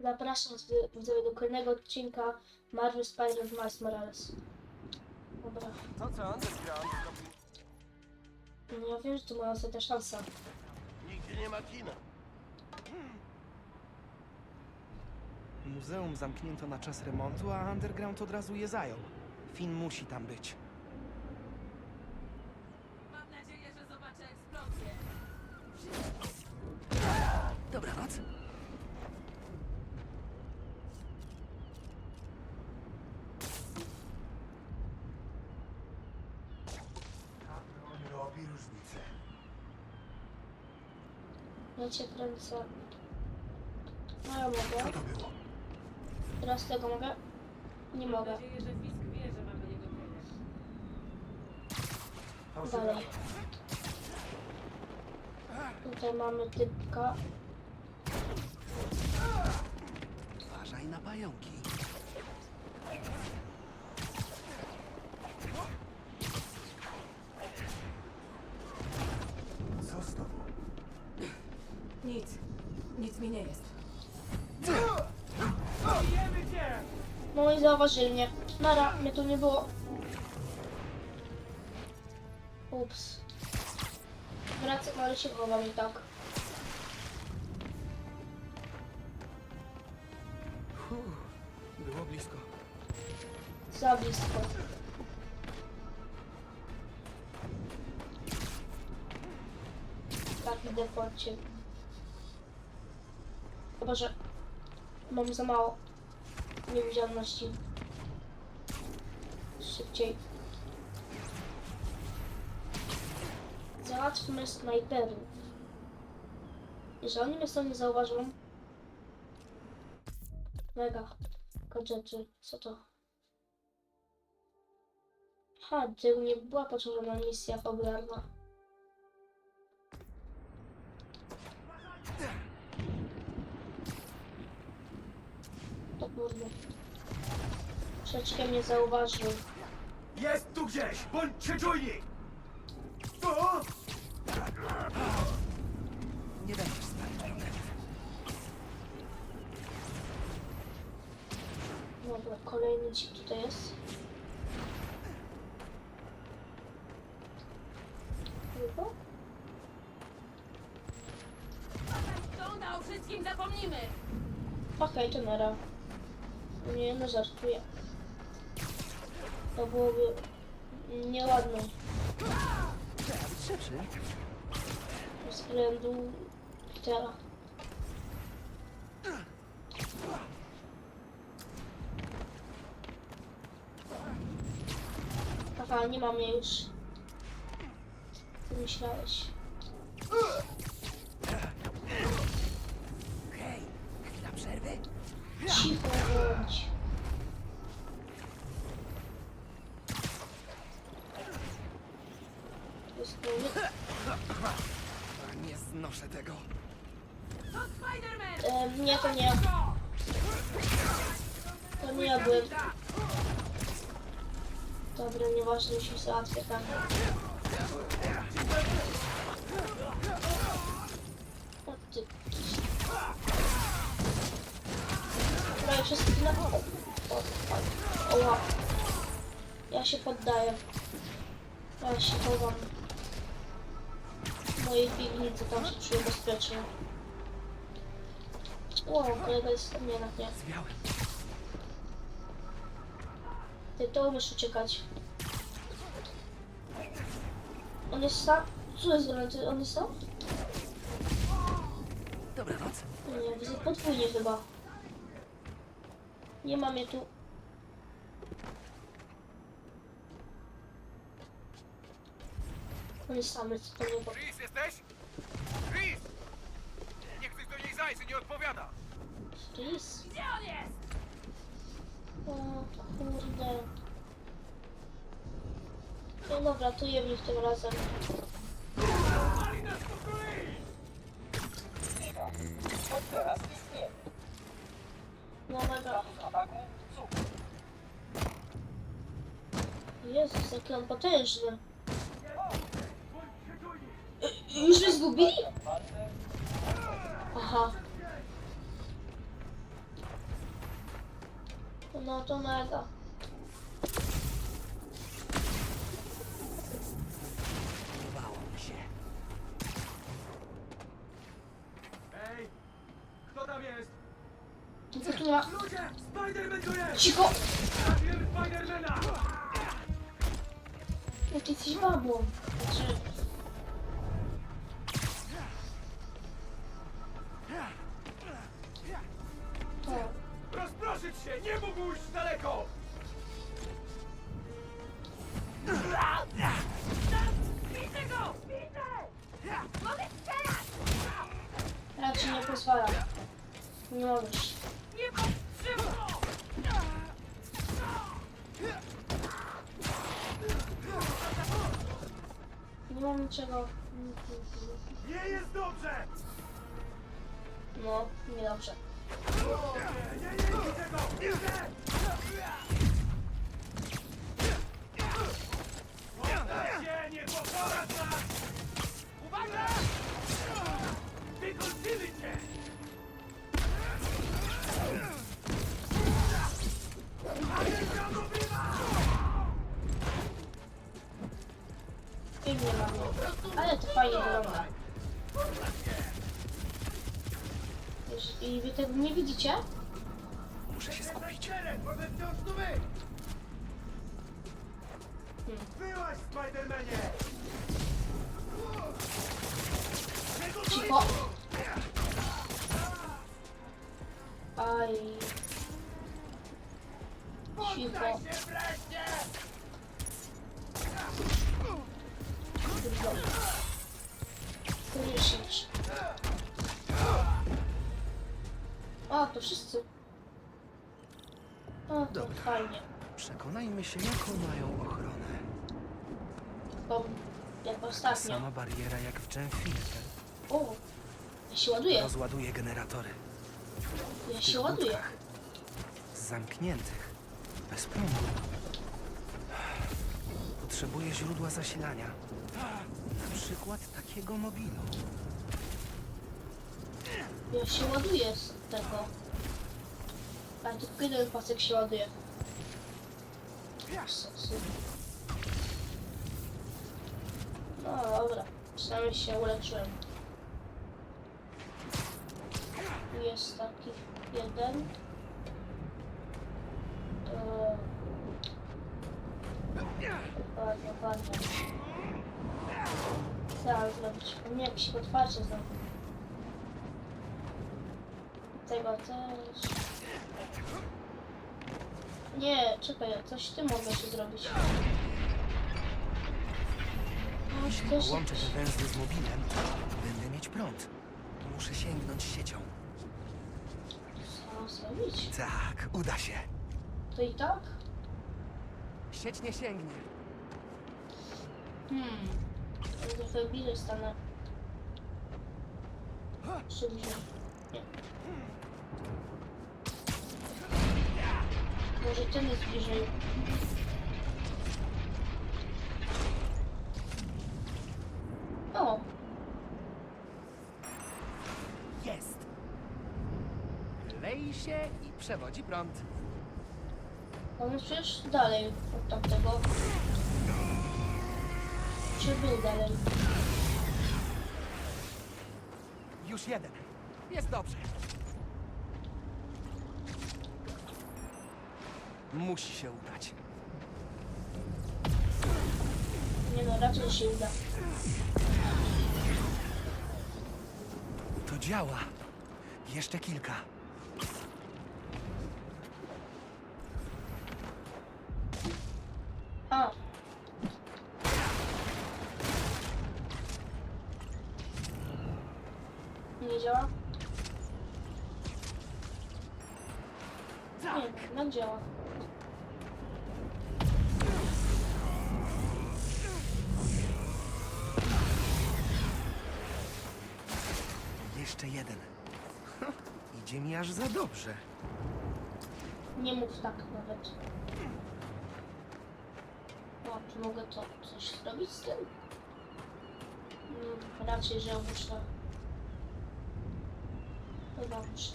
Zapraszam widzowie do kolejnego odcinka Marvel Spider-Man Miles Morales. Dobra. To co Underground zrobił? No ja wiem, że to moja ostatnia szansa. Nigdzie nie ma kina. Muzeum zamknięto na czas remontu, a Underground od razu je zajął. Finn musi tam być. Mam nadzieję, że zobaczę eksplozję. Dobranoc. Ja cię kręcę. No ja Co mogę. to było? Teraz tego mogę? Nie Mam mogę. nadzieję, że Fisk wie, że mamy niego tyle. Dalej. Tutaj mamy typka. Uważaj na pająki. Nic mi nie jest. No i zauważyli mnie. Nara, mnie tu nie było. Ups. Wracam, ale się chowam i tak. Było blisko. Za blisko. Taki defaulcie. Chyba, że mam za mało niewidzialności. Szybciej. Załatwmy snajperów. Jeżeli oni mnie stąd nie zauważą... Mega. Gadżety. Co to? Ha, tył nie była potrzebna misja fabularna. Kurde. Troszeczkę mnie zauważył. Jest tu gdzieś! Bądźcie czujni! O! Nie będziesz problemów. Dobra, kolejny ci tutaj jest. Chyba? Wygląda o wszystkim zapomnimy! Okej, to nara. Nie, no żartuję. To byłoby nieładne ze względu Petera. Aha, nie ma mnie już. Ty myślałeś. Hej, chwila przerwy. Cicho bądź. Jest to nie- Nie znoszę tego. To Spider-Man! Nie, to nie. To nie ja byłem. Dobra, nieważne, już się załatwię tak. O ty. Prawie wszyscy na... O, o, o, oła. Ja się poddaję. Ja się chowam. Mojej piwnicy, tam się czuję bezpiecznie. O, kolega jest nie. Zwiałem. Ty to umiesz uciekać. On jest sam? Co jest? Ty- On jest sam? Dobranoc. Nie, widzę podwójnie chyba. Nie ma mnie tu. Sam, jest to niebo. Chris, jesteś? Chris! Niech ktoś do niej zajrzy, nie odpowiada. Chris? Gdzie on jest? O kurde. No dobra, to jem ich tym razem. No mega. Jezus, jaki on potężny. Już mnie zgubili? Aha. No to mega. Podobało mi się. Ej! Kto tam jest? Tylko tu ma... Ludzie! Spiderman tu jest! Cicho! Zabiłem Spidermana! Jak jesteś babą. Znaczy... Się! Nie mógł iść daleko! Ja ci nie pozwalam. Nie możesz. Nie mam niczego. Nie jest dobrze! No, niedobrze. Uwaga! Tego się, jaką mają ochronę. Bo jak ostatnio. Sama bariera jak w Genfilter. O, ja się ładuję. Rozładuje generatory. Ja się ładuję. budkach. Zamkniętych. Bez prądu. Potrzebuję źródła zasilania. Na przykład takiego mobilu. Ja się ładuję z tego. Ale tylko jeden pasek się ładuje. No dobra, przynajmniej się uleczyłem. Jest taki jeden. Ładnie, ładnie. Mam zrobić? Nie, jakieś otwarcie znowu. Tego też. Nie, czekaj, coś ty mogę się zrobić. Aż Jeśli też połączę te węzły z mobilem, będę mieć prąd. Muszę sięgnąć siecią. Co zrobić? Tak, uda się. To i tak? Sieć nie sięgnie. Hmm. Ja Trochę bliżej stanę. Bliżej. Nie. Może ten jest bliżej. O, Jest. Lei się i przewodzi prąd. on jest przecież dalej od tamtego. Czy był dalej? Już jeden. Jest dobrze. Musi się udać. Nie no, raczej się uda. To działa. Jeszcze kilka. mnie aż za dobrze. Nie mów tak nawet. O, czy mogę to coś zrobić z tym? No, raczej, że muszę. Chyba muszę.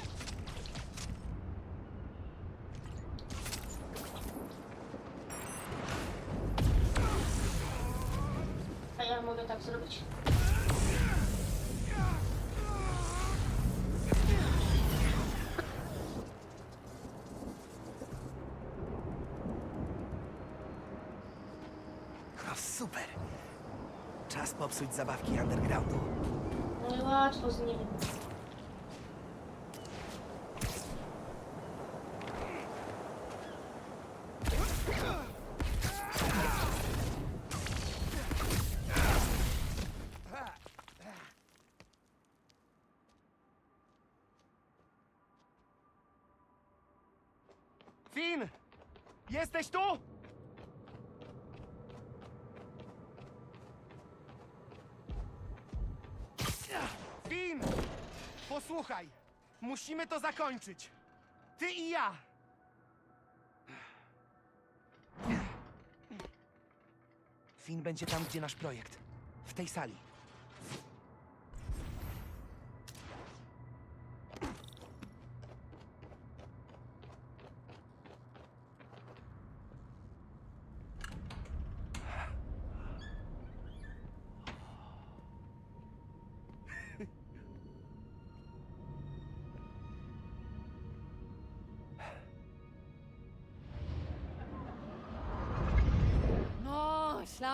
A ja mogę tak zrobić. Popsuć zabawki undergroundu. No i łatwo z nimi. Finn! Jesteś tu? Finn! Posłuchaj! Musimy to zakończyć! Ty i ja! Finn będzie tam, gdzie nasz projekt. W tej sali.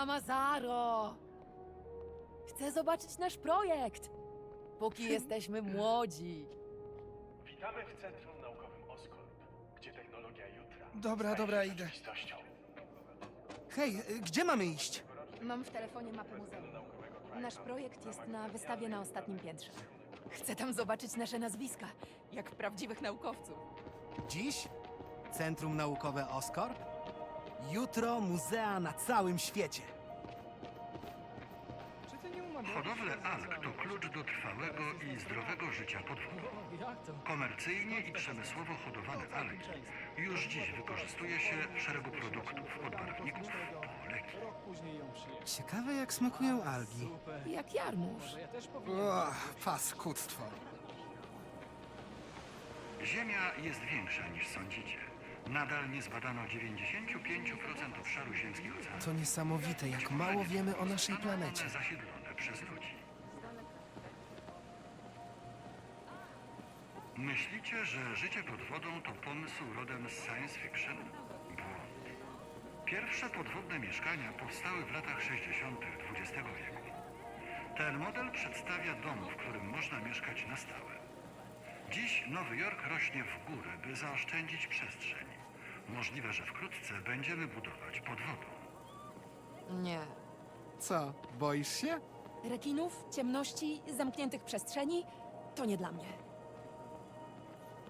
No, ślamazaro! Chcę zobaczyć nasz projekt! Póki jesteśmy młodzi. Witamy w Centrum Naukowym Oscorp, gdzie technologia jutra Dobra, staje dobra, się idę. rzeczywistością. Hej, y, gdzie mamy iść? Mam w telefonie mapę muzeum. Nasz projekt jest na wystawie na ostatnim piętrze. Chcę tam zobaczyć nasze nazwiska, jak prawdziwych naukowców. Dziś Centrum Naukowe Oscorp. Jutro muzea na całym świecie. Hodowle alg to klucz do trwałego i zdrowego życia pod wodą. Komercyjnie i przemysłowo hodowane algi już dziś wykorzystuje się w szeregu produktów, od barwników po leki. Ciekawe jak smakują algi. Jak jarmuż. O, paskudztwo. Ziemia jest większa niż sądzicie. Nadal nie zbadano 95% obszaru ziemskich oceanów. To niesamowite, jak mało wiemy o naszej planecie. one zasiedlone przez ludzi. Myślicie, że życie pod wodą to pomysł rodem z science fiction? Błąd. Pierwsze podwodne mieszkania powstały w latach 60. XX wieku. Ten model przedstawia dom, w którym można mieszkać na stałe. Dziś Nowy Jork rośnie w górę, by zaoszczędzić przestrzeń. Możliwe, że wkrótce będziemy budować pod wodą. Nie. Co, boisz się? Rekinów, ciemności, zamkniętych przestrzeni to nie dla mnie.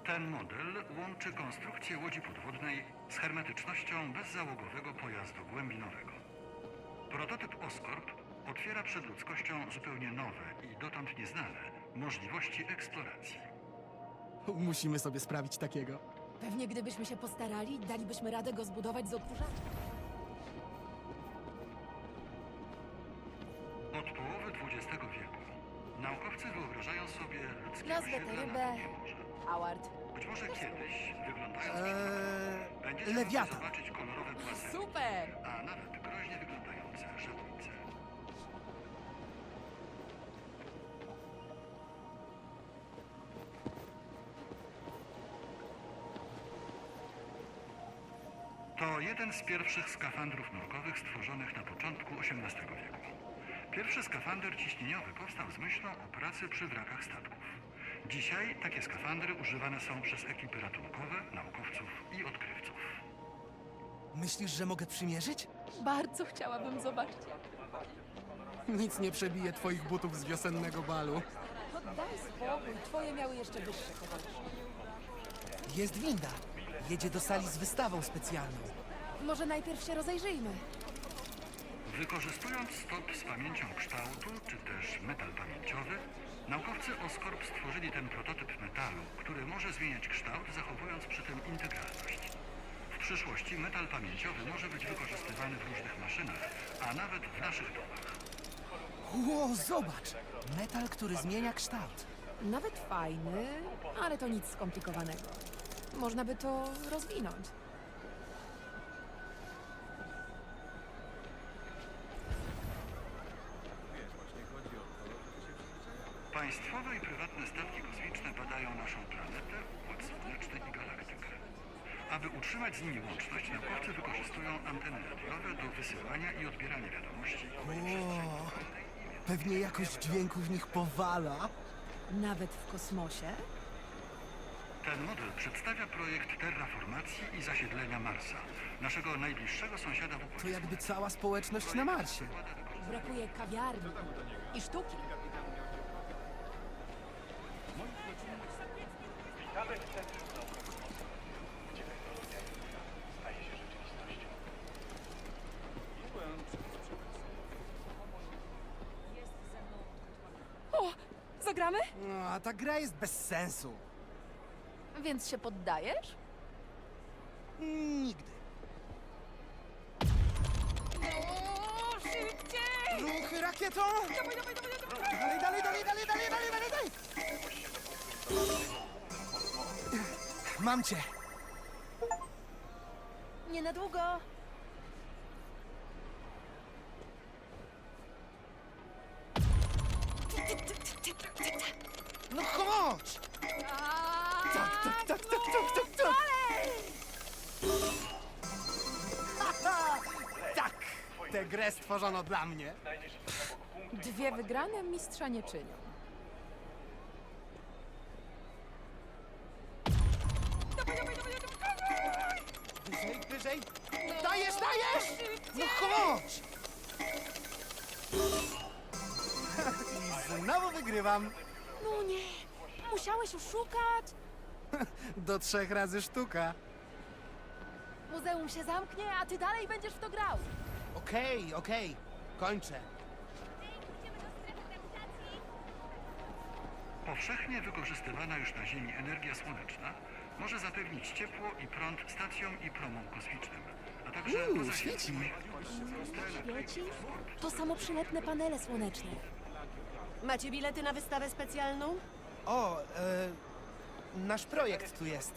Ten model łączy konstrukcję łodzi podwodnej z hermetycznością bezzałogowego pojazdu głębinowego. Prototyp Oscorp otwiera przed ludzkością zupełnie nowe i dotąd nieznane możliwości eksploracji. Musimy sobie sprawić takiego. Pewnie gdybyśmy się postarali, dalibyśmy radę go zbudować z odkurzacza. XX wieku naukowcy wyobrażają sobie ludzkie Nazwę tę osiedla rybę na dnie morza. Howard. Być może kiedyś, wyglądając Eee, będziecie mogli zobaczyć kolorowe płasetki, Super! a nawet groźnie wyglądające żabnice. To jeden z pierwszych skafandrów nurkowych stworzonych na początku XVIII wieku. Pierwszy skafander ciśnieniowy powstał z myślą o pracy przy wrakach statków. Dzisiaj takie skafandry używane są przez ekipy ratunkowe, naukowców i odkrywców. Myślisz, że mogę przymierzyć? Bardzo chciałabym zobaczyć. Nic nie przebije twoich butów z wiosennego balu. Daj spokój, twoje miały jeszcze wyższe towarzysze. Jest winda. Jedzie do sali z wystawą specjalną. Może najpierw się rozejrzyjmy. Wykorzystując stop z pamięcią kształtu, czy też metal pamięciowy, naukowcy Oscorp stworzyli ten prototyp metalu, który może zmieniać kształt, zachowując przy tym integralność. W przyszłości metal pamięciowy może być wykorzystywany w różnych maszynach, a nawet w naszych domach. Ło, zobacz! Metal, który zmienia kształt. Nawet fajny, ale to nic skomplikowanego. Można by to rozwinąć. Pewnie jakość dźwięku w nich powala. Nawet w kosmosie? Ten model przedstawia projekt terraformacji i zasiedlenia Marsa, naszego najbliższego sąsiada w To jakby cała społeczność na Marsie. Brakuje kawiarni i sztuki. O, zagramy? No, a ta gra jest bez sensu. Więc się poddajesz? Nigdy. O, szybciej! Ruchy rakietą! Dalej, dalej, dalej, dalej, dalej, dalej, dalej, dalej! Mam cię! Nie na długo. Chodź! Tak, tak, tak, tak, tak, tak, tak. Haha, Tak! Tę grę stworzono dla mnie. Dwie wygrane mistrza nie czynią. Wyżej, wyżej! Dajesz, dajesz! No chodź! I znowu wygrywam. No nie, musiałeś oszukać. Do trzech razy sztuka. Muzeum się zamknie, a ty dalej będziesz w to grał. Okej, okej. Kończę. Powszechnie wykorzystywana już na Ziemi energia słoneczna może zapewnić ciepło i prąd stacjom i promom kosmicznym, a także Uuu, poza świeci. Świeci? To samoprzylepne panele słoneczne. Macie bilety na wystawę specjalną? O, e, nasz projekt tu jest.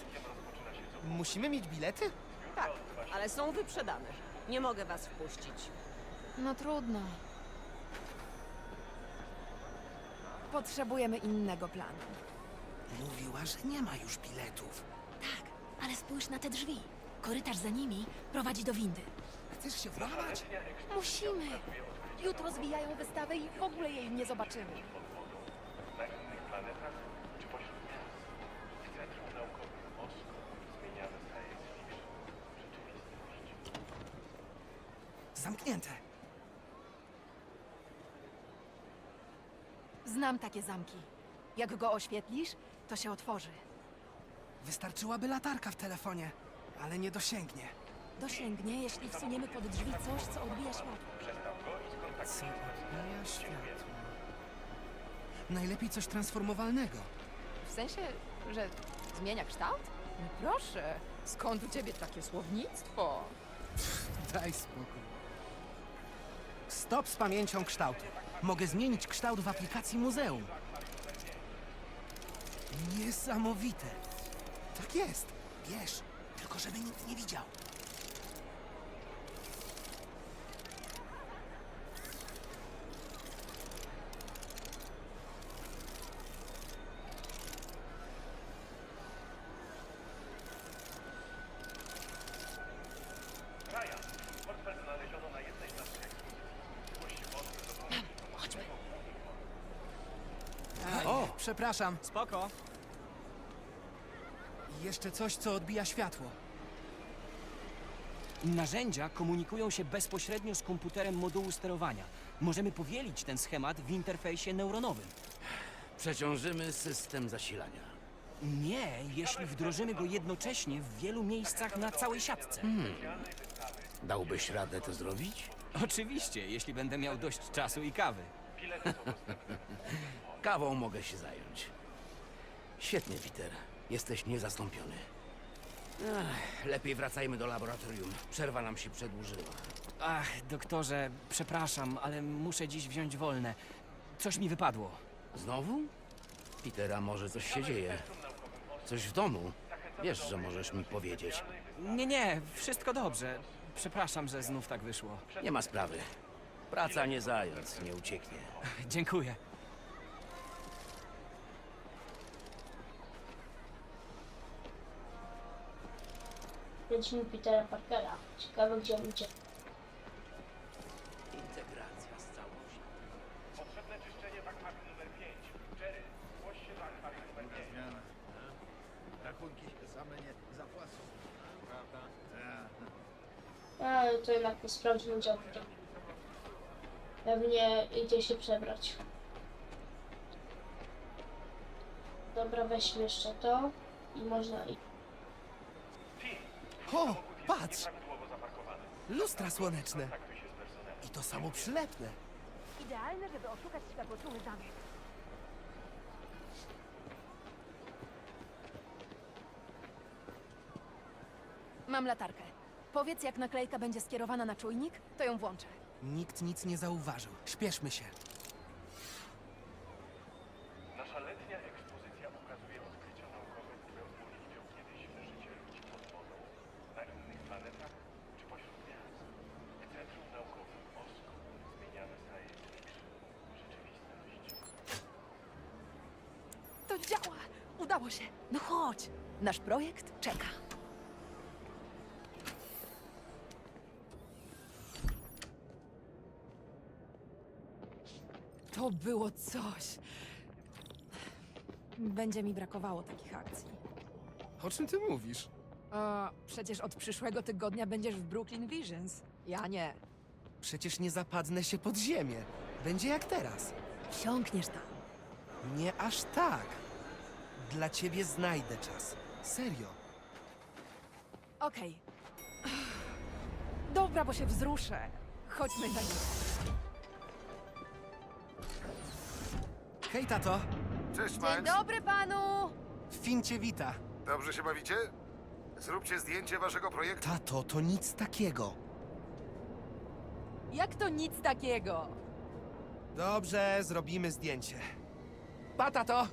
Musimy mieć bilety? Tak, ale są wyprzedane. Nie mogę was wpuścić. No trudno. Potrzebujemy innego planu. Mówiła, że nie ma już biletów. Tak, ale spójrz na te drzwi. Korytarz za nimi prowadzi do windy. Chcesz się włamać? Musimy. Jutro zwijają wystawę i w ogóle jej nie zobaczymy. Zamknięte. Znam takie zamki. Jak go oświetlisz, to się otworzy. Wystarczyłaby latarka w telefonie, ale nie dosięgnie. Dosięgnie, jeśli wsuniemy pod drzwi coś, co odbija światło. Co odbija światło? Najlepiej coś transformowalnego. W sensie, że zmienia kształt? No proszę, skąd u ciebie takie słownictwo? Daj spokój. Stop z pamięcią kształtu. Mogę zmienić kształt w aplikacji muzeum. Niesamowite. Tak jest. Wiesz, tylko żeby nikt nie widział. Przepraszam. Spoko. Jeszcze coś, co odbija światło. Narzędzia komunikują się bezpośrednio z komputerem modułu sterowania. Możemy powielić ten schemat w interfejsie neuronowym. Przeciążymy system zasilania. Nie, jeśli wdrożymy go jednocześnie w wielu miejscach na całej siatce. Dałbyś radę to zrobić? Oczywiście, jeśli będę miał dość czasu i kawy. Kawą mogę się zająć. Świetnie, Peter. Jesteś niezastąpiony. Ech, lepiej wracajmy do laboratorium. Przerwa nam się przedłużyła. Ach, doktorze, przepraszam, ale muszę dziś wziąć wolne. Coś mi wypadło. Znowu? Petera, może coś się dzieje. Coś w domu? Wiesz, że możesz mi powiedzieć. Nie, nie, wszystko dobrze. Przepraszam, że znów tak wyszło. Nie ma sprawy. Praca nie zając, nie ucieknie. Dziękuję. Wiedźmy Petera Parkera. Ciekawe gdzie on idzie. Integracja z całością. Potrzebne czyszczenie backpacku numer 5. Jerry, zgłoś się do akwarii numer 5. Zmiana. Rachunki się same nie zapłacą. Prawda? Tak. A, to jednak nie sprawdził działki. Pewnie idzie się przebrać. Dobra, weźmy jeszcze to i można i O, patrz! Lustra słoneczne. I to samo przylepne. Idealne, żeby oszukać światłoczuły zamek. Mam latarkę. Powiedz, jak naklejka będzie skierowana na czujnik, to ją włączę. Nikt nic nie zauważył. Śpieszmy się. Nasza letnia ekspozycja ukazuje odkrycia naukowe, które umożliwią kiedyś życie ludzi pod wodą, na innych planetach czy pośród gwiazd. W Centrum Naukowym OSKO zmieniamy science fiction w rzeczywistość. To działa! Udało się! No chodź! Nasz projekt czeka. To było coś. Będzie mi brakowało takich akcji. O czym ty mówisz? A przecież od przyszłego tygodnia będziesz w Brooklyn Visions. Ja nie. Przecież nie zapadnę się pod ziemię. Będzie jak teraz. Wsiąkniesz tam. Nie aż tak. Dla ciebie znajdę czas. Serio. Okej. Dobra, bo się wzruszę. Chodźmy na górę. Hej, tato. Cześć, Dzień Miles. dobry panu! Fin cię wita. Dobrze się bawicie? Zróbcie zdjęcie waszego projektu. Tato, to nic takiego. Jak to nic takiego? Dobrze, zrobimy zdjęcie. Pa, tato!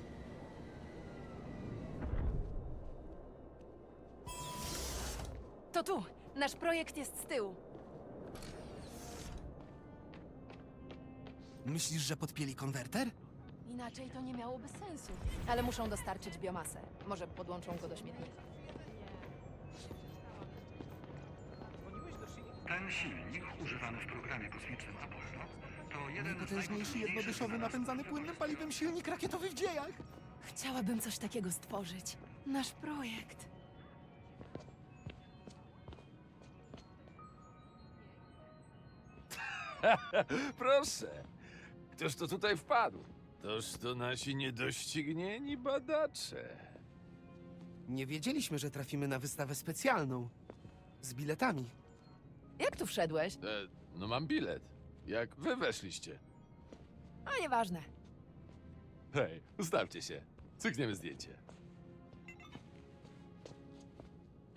To tu. Nasz projekt jest z tyłu. Myślisz, że podpieli konwerter? Inaczej to nie miałoby sensu. Ale muszą dostarczyć biomasę. Może podłączą go do śmietnika. Ten silnik używany w programie kosmicznym Apollo to jeden z Najpotężniejszy jednodyszowy napędzany płynnym paliwem silnik rakietowy w dziejach. Chciałabym coś takiego stworzyć. Nasz projekt. Proszę, któż to tutaj wpadł? Toż to nasi niedoścignieni badacze. Nie wiedzieliśmy, że trafimy na wystawę specjalną. Z biletami. Jak tu wszedłeś? E, no mam bilet. Jak wy weszliście? A nieważne. Hej, ustawcie się. Cykniemy zdjęcie.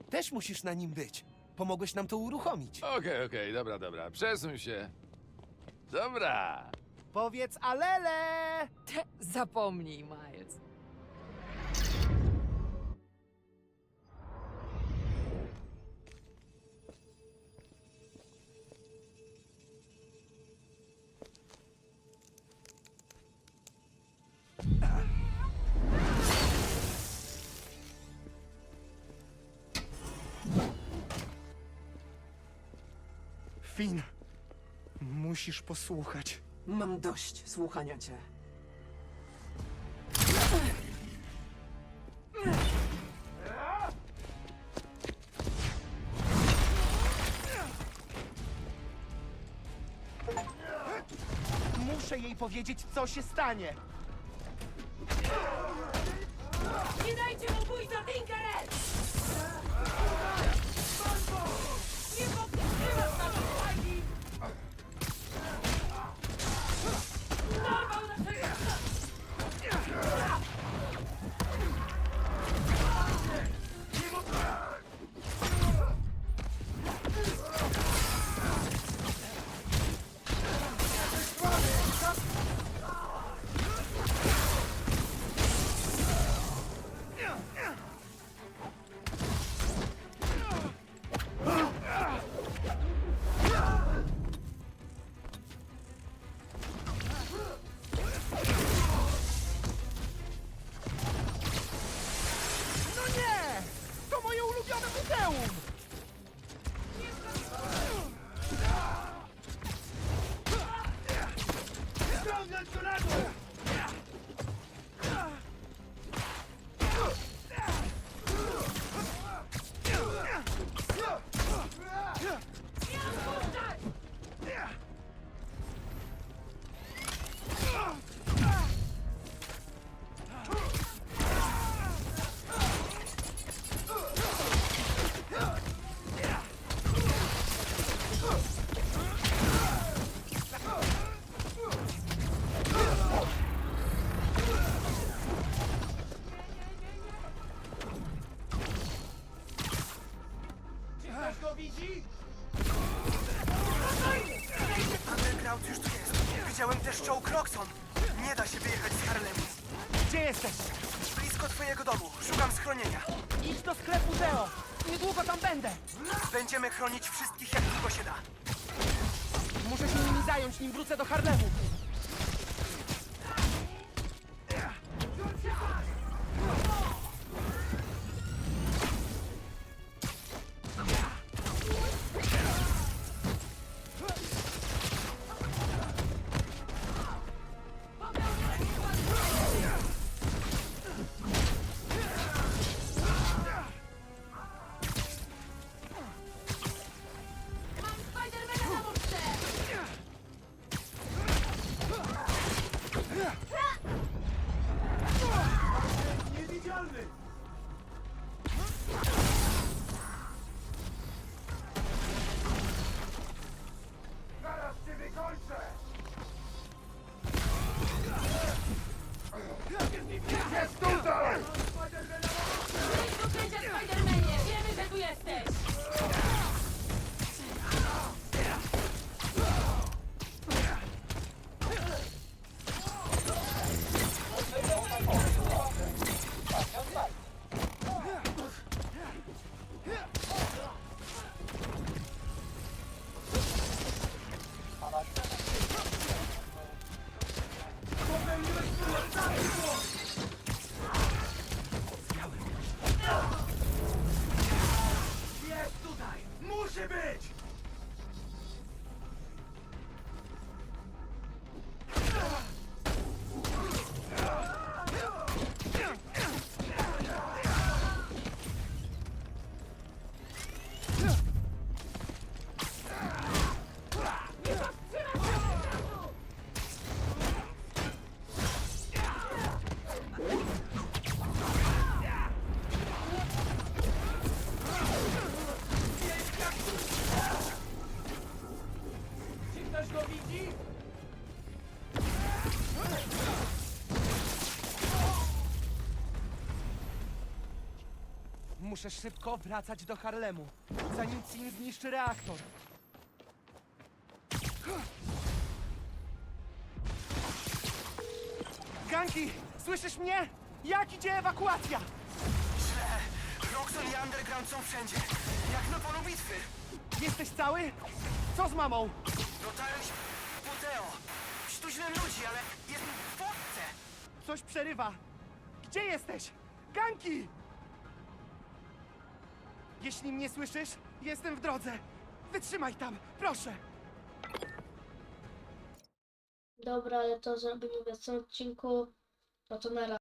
Też musisz na nim być. Pomogłeś nam to uruchomić. Okej, okej, dobra, dobra. Przesuń się. Dobra. Powiedz alele! Te, zapomnij, Miles. Fin, musisz posłuchać. Mam dość słuchania cię. Muszę jej powiedzieć, co się stanie. Nie dajcie mu pójść za Tinkerer! Chronić Muszę szybko wracać do Harlemu, zanim Cin zniszczy reaktor. Ganki, słyszysz mnie? Jak idzie ewakuacja? Źle. Roxon i Underground są wszędzie. Jak na polu bitwy. Jesteś cały? Co z mamą? Dotarliśmy do Buteo. Tu źle ludzi, ale jest w Polsce. Coś przerywa. Gdzie jesteś? Ganki! Jeśli mnie słyszysz, jestem w drodze. Wytrzymaj tam, proszę. Dobra, ale to zrobimy w następnym odcinku. No to na razie.